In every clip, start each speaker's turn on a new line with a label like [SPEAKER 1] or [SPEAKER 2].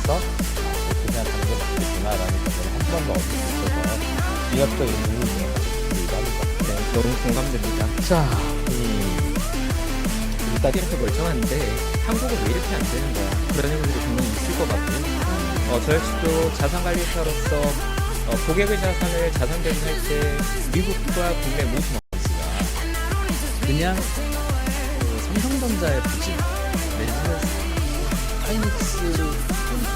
[SPEAKER 1] 대해서 어떻게 생각하는 게 맞겠구나라는 생각을 한 번도 얻을 수 있어서 위협적인 부분이 있기도 합니다.
[SPEAKER 2] 네, 너무 공감됩니다.
[SPEAKER 1] 자, 음, 음.
[SPEAKER 2] 일단 이렇게 멀쩡한데 한국은 왜 이렇게 안 되는 거야? 그런 의문들이 분명히 있을 것 같고요. 어, 저 역시도 자산관리사로서 어, 고객의 자산을 자산 배분할 때 미국과 국내 모두 마찬가지가
[SPEAKER 1] 그냥 그 삼성전자의 부진,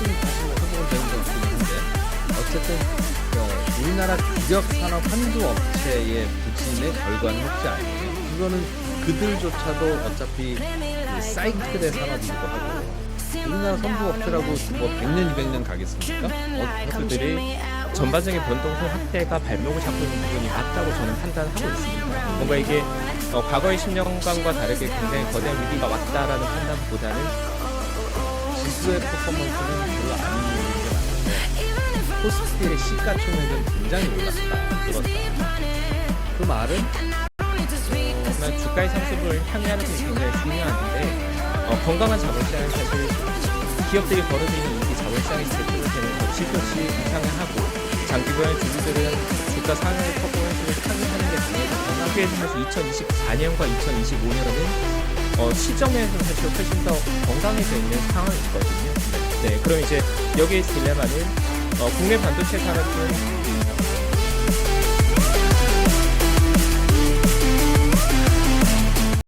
[SPEAKER 1] 되는 것 같긴 한데 어쨌든 어, 우리나라 주력 산업 한두 업체의 부진의 결과는 혹시 아니에요. 그거는 그들조차도 어차피 그 사이클의 산업이기도 하고 우리나라 선두 업체라고 뭐 100년 200년 가겠습니까? 어,
[SPEAKER 2] 그들이 전반적인 변동성 확대가 발목을 잡고 있는 부분이 맞다고 저는 판단하고 있습니다. 뭔가 이게 어, 과거의 10년간과 다르게 굉장히 거대한 위기가 왔다라는 판단보다는
[SPEAKER 1] 지수의 퍼포먼스는 별로 안 좋은 게 많은데 코스피의 시가총액은 굉장히 올랐다 늘었다 그 말은
[SPEAKER 2] 정말 주가의 상승을 향유하는 것이 굉장히 중요한데 어, 건강한 자본시장은 사실 기업들이 벌어들이는 이익이 자본시장에 제출되는 것 실효시 이상하고 장기보행 주주들은 주가 상향의 퍼포먼스를 상승하는 게 그에서 사실 2024년과 2025년은 어, 시점에서 사실 훨씬 더 건강해져 있는 상황이거든요. 네, 그럼 이제 여기에 딜레마는 어, 국내 반도체 산업은